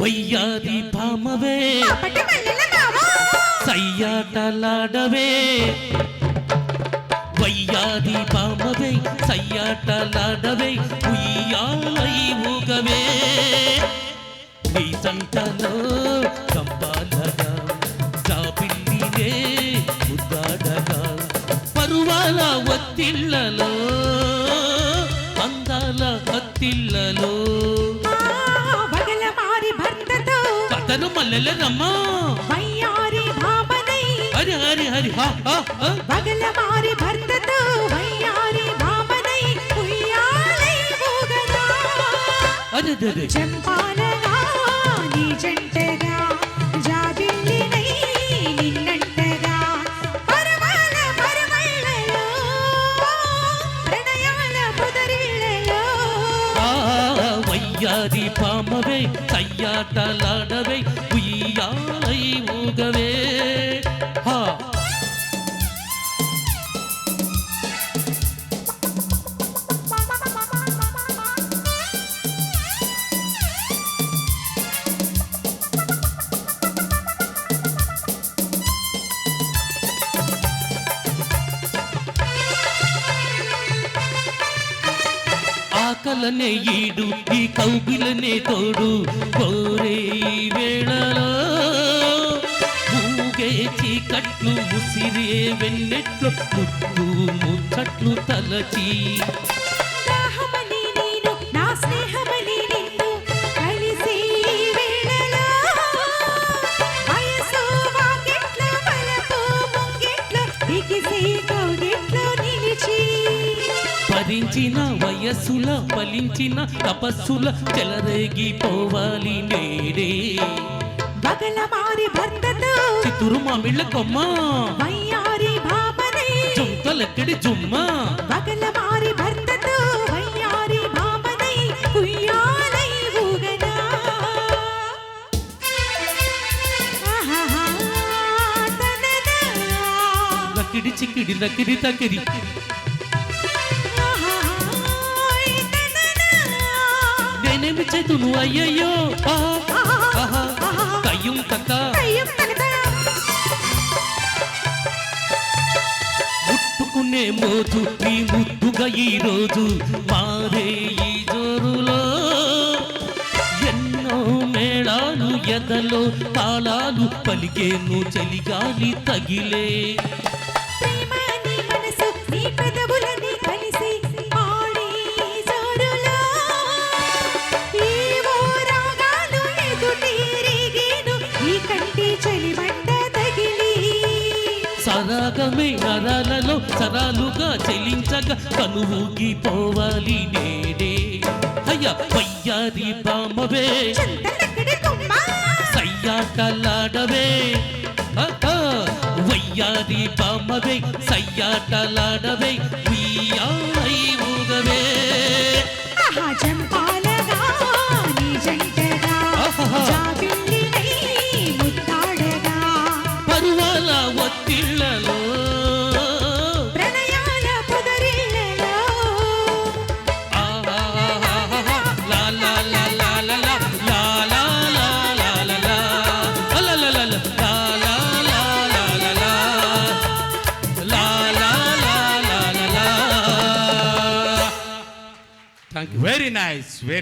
వయ్యాది భామవే పట్టి మల్లెల మావా సయ్యాటలాడవే వయ్యాది భామవే సయ్యాటలాడవే ఉయ్యాలై ఊగవే నీ సంటలో బగల మారి భర్తతో. కథను మల్లెల రమ్మా వయ్యారి భామనై హరి హరి హరి హా హా హా. బగల మారి భర్తతో. వయ్యారి భామనై ఉయ్యాలై ఊగగా అరే అరే చంపాలగా వయ్యాది పామవే సయ్యాటలాడవే ఉయ్యాలై ఊగవే హా ఆకలనే ఈడు ఈ కౌగిలనే తోడు. కోరే ఈ వేళలో మూగే చీకట్లు ముసిరే వెన్నెట్లు ముట్టు ముచ్చట్లు తలచి. భరించిన వయస్సుల ఫలించిన తపస్సుల చెలరేగిపోవాలి నేడే. బగల మారి భర్తతో చిత్తూరు మామిళ్ళ కొమ్మ. వయ్యారి భామనై జుంతలెక్కడి జుమ్మ. బగల మారి భర్తతో వయ్యారి భామనై ఉయ్యాలై ఊగనా. ఆహాహా, తననా. రకిడి చిక్కిడి రకిడి తకిడి. చేతును అయ్యయ్యో. కయ్యం తననా. ముట్టుకునే మోజు నీ ముద్దుగా ఈ రోజు మారే ఈ జోరులో ఎన్నో మేళాలు ఎదలో తాళాలు పలికేను చలిగాలి తగిలే సరాగమే నరాలలో సరాలుగా చెలించగా కనువుగిపోవాలి నేడే అయ్య పయ్యారి బామవే సయ్యాటలాడవే వయ్యారి బామవే సయ్యాటలాడవే ఉయ్యాలై ఊగవే. ఆహా Thank you. Very nice. Very